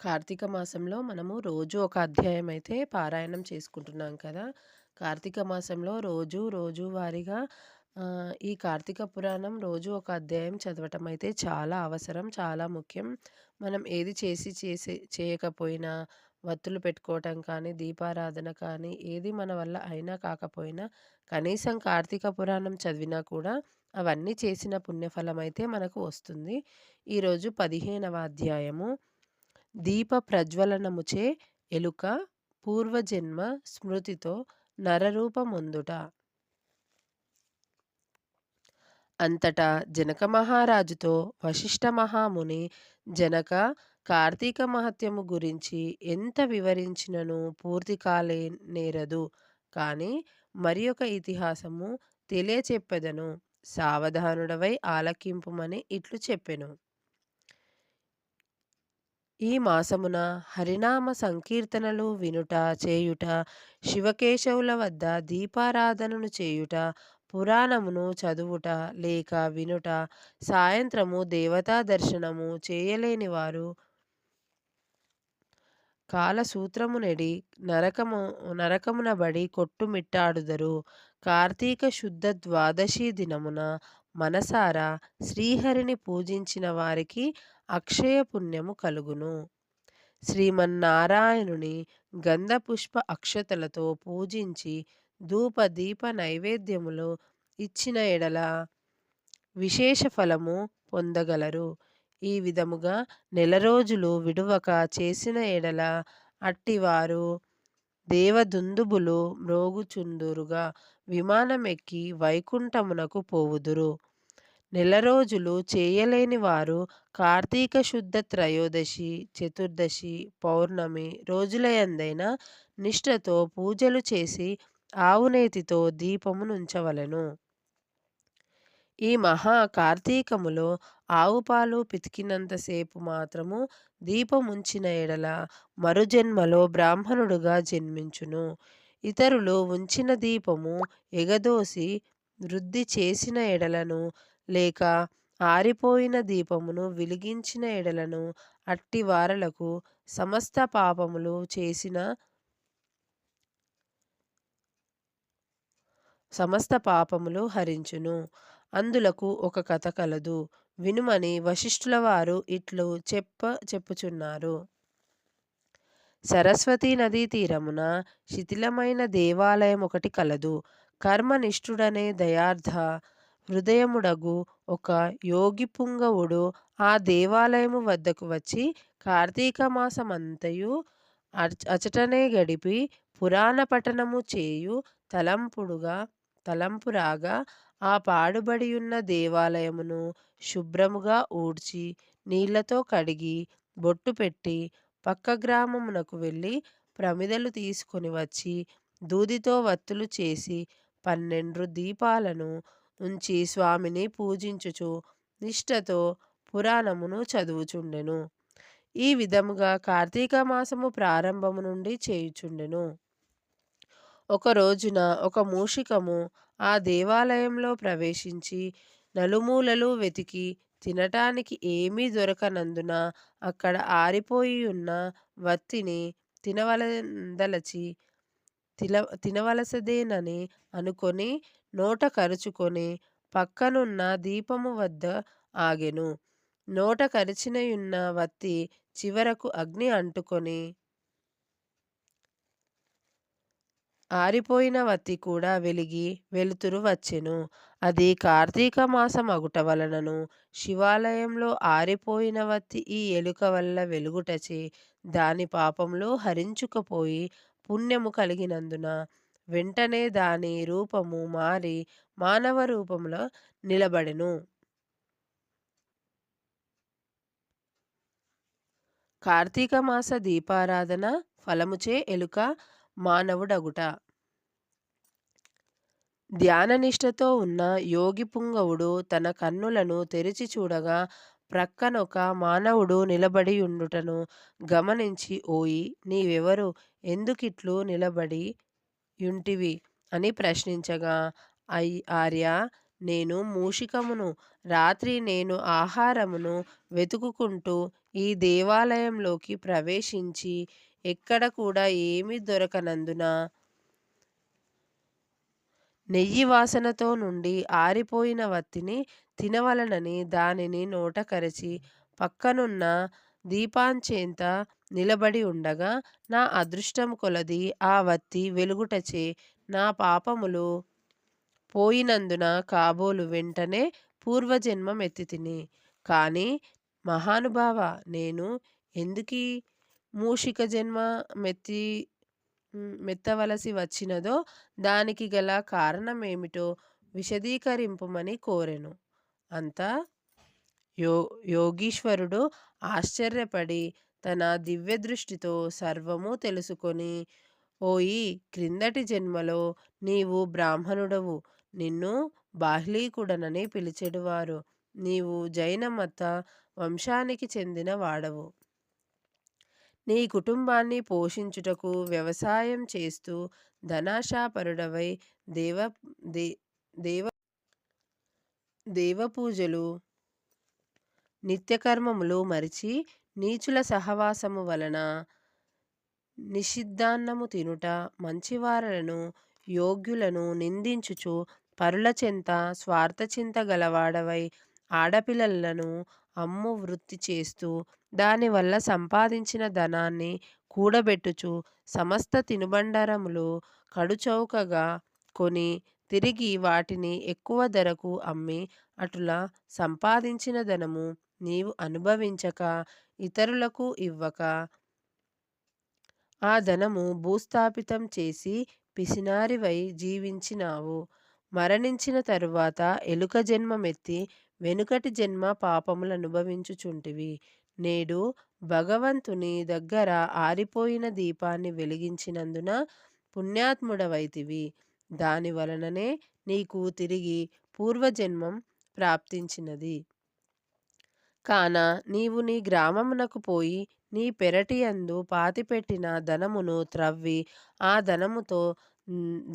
కార్తీక మాసంలో మనము రోజు ఒక అధ్యాయం అయితే పారాయణం చేసుకుంటున్నాం కదా! కార్తీక మాసంలో రోజు, రోజు వారీగా ఈ కార్తీక పురాణం రోజు ఒక అధ్యాయం చదవటం అయితే చాలా అవసరం. చాలా ముఖ్యం. మనం ఏది చేసి చేసి చేయకపోయినా, వత్తులు పెట్టుకోవటం కానీ, దీపారాధన కానీ, ఏది మన వల్ల అయినా కాకపోయినా, కనీసం కార్తీక పురాణం చదివినా కూడా అవన్నీ చేసిన పుణ్యఫలం అయితే మనకు వస్తుంది. ఈరోజు 15వ అధ్యాయము. దీప ప్రజ్వలనముచే ఎలుక పూర్వజన్మ స్మృతితో నరరూపమొందుట. అంతటా జనక మహారాజుతో వశిష్ఠ మహాముని జనక కార్తీక మహత్యము గురించి ఎంత వివరించినను పూర్తి కాలే నేరదు కానీ మరి ఒక ఇతిహాసము తెలియచెప్పెదను సావధానుడవై ఆలకింపుమని ఇట్లు చెప్పెను. ఈ మాసమున హరినామ సంకీర్తనలు వినుట చేయుట శివకేశవుల వద్ద దీపారాధనను చేయుట పురాణమును చదువుట లేక వినుట సాయంత్రము దేవతా దర్శనము చేయలేని వారు కాలసూత్రమునెడి నరకము నరకమునబడి కొట్టుమిట్టాడుదరు. కార్తీక శుద్ధ ద్వాదశి దినమున మనసారా శ్రీహరిని పూజించిన వారికి అక్షయ పుణ్యము కలుగును. శ్రీమన్నారాయణుని గంధపుష్ప అక్షతలతో పూజించి ధూప దీప నైవేద్యములు ఇచ్చిన ఎడల విశేష ఫలము పొందగలరు. ఈ విధముగా నెల రోజులు విడువక చేసిన ఎడల అట్టివారు దేవదుందుబులు మ్రోగుచుందురుగా విమానమెక్కి వైకుంఠమునకు పోవుదురు. నెల రోజులు చేయలేని వారు కార్తీక శుద్ధ త్రయోదశి, చతుర్దశి, పౌర్ణమి రోజులయందైనా నిష్ఠతో పూజలు చేసి ఆవునేతితో దీపమునుంచవలెను. ఈ మహా కార్తీకములో ఆవుపాలు పితికినంతసేపు మాత్రము దీపముంచిన ఎడల మరుజన్మలో బ్రాహ్మణుడుగా జన్మించును. ఇతరులు ఉంచిన దీపము ఎగదోసి వృద్ధి చేసిన ఎడలను లేక ఆరిపోయిన దీపమును వెలిగించిన ఎడలను అట్టి వారలకు సమస్త పాపములు చేసిన సమస్త పాపములు హరించును. అందులకు ఒక కథ కలదు. వినుమని వశిష్ఠులవారు ఇట్లు చెప్ప చెప్పుచున్నారు. సరస్వతీ నదీ తీరమున శిథిలమైన దేవాలయం ఒకటి కలదు. కర్మనిష్ఠుడనే దయార్థ హృదయముడగు ఒక యోగిపుంగవుడు ఆ దేవాలయము వద్దకు వచ్చి కార్తీక మాసమంతయు అచటనే గడిపి పురాణ పఠనము చేయు తలంపుడుగా తలంపురాగా ఆ పాడుబడి ఉన్న దేవాలయమును శుభ్రముగా ఊడ్చి నీళ్ళతో కడిగి బొట్టు పెట్టి పక్క గ్రామమునకు వెళ్ళి ప్రమిదలు తీసుకొని వచ్చి దూదితో వత్తులు చేసి పన్నెండు దీపాలను ఉంచి స్వామిని పూజించుచు నిష్ఠతో పురాణమును చదువుచుండెను. ఈ విధముగా కార్తీక మాసము ప్రారంభము నుండి చేయుచుండెను. ఒక రోజున ఒక మూషికము ఆ దేవాలయంలో ప్రవేశించి నలుమూలలు వెతికి తినటానికి ఏమీ దొరకనందున అక్కడ ఆరిపోయి ఉన్న వత్తిని తినవలదలచి తిల తినవలసదేనని అనుకొని నోట కరుచుకొని పక్కనున్న దీపము వద్ద ఆగెను. నోట కరిచినయున్న వత్తి చివరకు అగ్ని అంటుకొని ఆరిపోయిన వత్తి కూడా వెలిగి వెలుతురు వచ్చెను. అది కార్తీక మాసం అగుట వలనను శివాలయంలో ఆరిపోయిన వత్తి ఈ ఎలుక వల్ల వెలుగుటచే దాని పాపంలో హరించుకపోయి పుణ్యము కలిగినందున వెంటనే దాని రూపము మారి మానవ రూపంలో నిలబడెను. కార్తీక మాస దీపారాధన ఫలముచే ఎలుక మానవుడగుట. ధ్యాననిష్ఠతో ఉన్న యోగి పుంగవుడు తన కన్నులను తెరిచి చూడగా ప్రక్కనొక మానవుడు నిలబడియుండుటను గమనించి ఓయి నీవెవరు? ఎందుకిట్లు నిలబడి యుంటివి? అని ప్రశ్నించగా ఆర్యా నేను మూషికమును రాత్రి నేను ఆహారమును వెతుకుకుంటూ ఈ దేవాలయంలోకి ప్రవేశించి ఎక్కడ కూడా ఏమీ దొరకనందున నెయ్యి వాసనతో నుండి ఆరిపోయిన వత్తిని తినవలనని దానిని నోట కరచి పక్కనున్న దీపాంచేంత నిలబడి ఉండగా నా అదృష్టం కొలది ఆ వత్తి వెలుగుటచే నా పాపములు పోయినందున కాబోలు వెంటనే పూర్వజన్మం ఎత్తితిని కానీ మహానుభావ నేను ఎందుకీ మూషిక జన్మ మెత్తి మెత్తవలసి వచ్చినదో దానికి గల కారణమేమిటో విశదీకరింపుమని కోరెను. అంతా యో యోగీశ్వరుడు ఆశ్చర్యపడి తన దివ్యదృష్టితో సర్వము తెలుసుకొని ఓయి క్రిందటి జన్మలో నీవు బ్రాహ్మణుడవు. నిన్ను బాహ్లీకుడనని పిలిచెడువారు. నీవు జైన మత వంశానికి చెందిన వాడవు. నీ కుటుంబాన్ని పోషించుటకు వ్యవసాయం చేస్తూ ధనాశాపరుడవై దేవ దే దేవ దేవపూజలు నిత్యకర్మములు మరిచి నీచుల సహవాసము వలన నిషిద్ధాన్నము తినుట మంచివారలను యోగ్యులను నిందించుచు పరుల చెంత స్వార్థచింత గలవాడవై ఆడపిల్లలను అమ్ము వృత్తి చేస్తూ దానివల్ల సంపాదించిన ధనాన్ని కూడబెట్టుచు సమస్త తినుబండారములు కడుచౌకగా కొని తిరిగి వాటిని ఎక్కువ ధరకు అమ్మి అటులా సంపాదించిన ధనము నీవు అనుభవించక ఇతరులకు ఇవ్వక. ఆ ధనము భూస్థాపితం చేసి పిసినారివై జీవించినావు. మరణించిన తరువాత ఎలుక జన్మమెత్తి వెనుకటి జన్మ పాపములనుభవించుచుంటివి. నేడు భగవంతుని దగ్గర ఆరిపోయిన దీపాన్ని వెలిగించినందున పుణ్యాత్ముడవైతివి. దాని వలననే నీకు తిరిగి పూర్వజన్మం ప్రాప్తించినది. కాన నీవు నీ గ్రామమునకు పోయి నీ పెరటియందు పాతిపెట్టిన ధనమును త్రవ్వి ఆ ధనముతో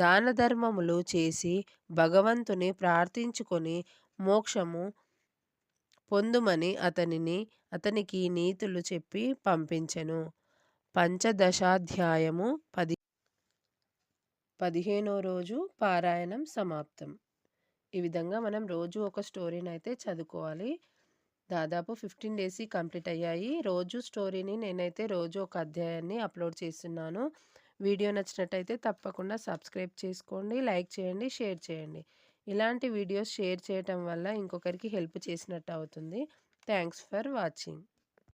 దానధర్మములు చేసి భగవంతుని ప్రార్థించుకొని మోక్షము పొందుమని అతనిని అతనికి నీతులు చెప్పి పంపించెను. పంచదశాధ్యాయము పది పదిహేనో రోజు పారాయణం సమాప్తం. ఈ విధంగా మనం రోజు ఒక స్టోరీని అయితే చదువుకోవాలి. దాదాపు ఫిఫ్టీన్ డేస్ కంప్లీట్ అయ్యాయి. రోజు స్టోరీని నేనైతే రోజు ఒక అధ్యాయాన్ని అప్లోడ్ చేస్తున్నాను. వీడియో నచ్చినట్టయితే తప్పకుండా సబ్స్క్రైబ్ చేసుకోండి లైక్ చేయండి షేర్ చేయండి. ఇలాంటి వీడియోస్ షేర్ చేయటం వల్ల ఇంకొకరికి హెల్ప్ చేసినట్టు అవుతుంది. Thanks for watching.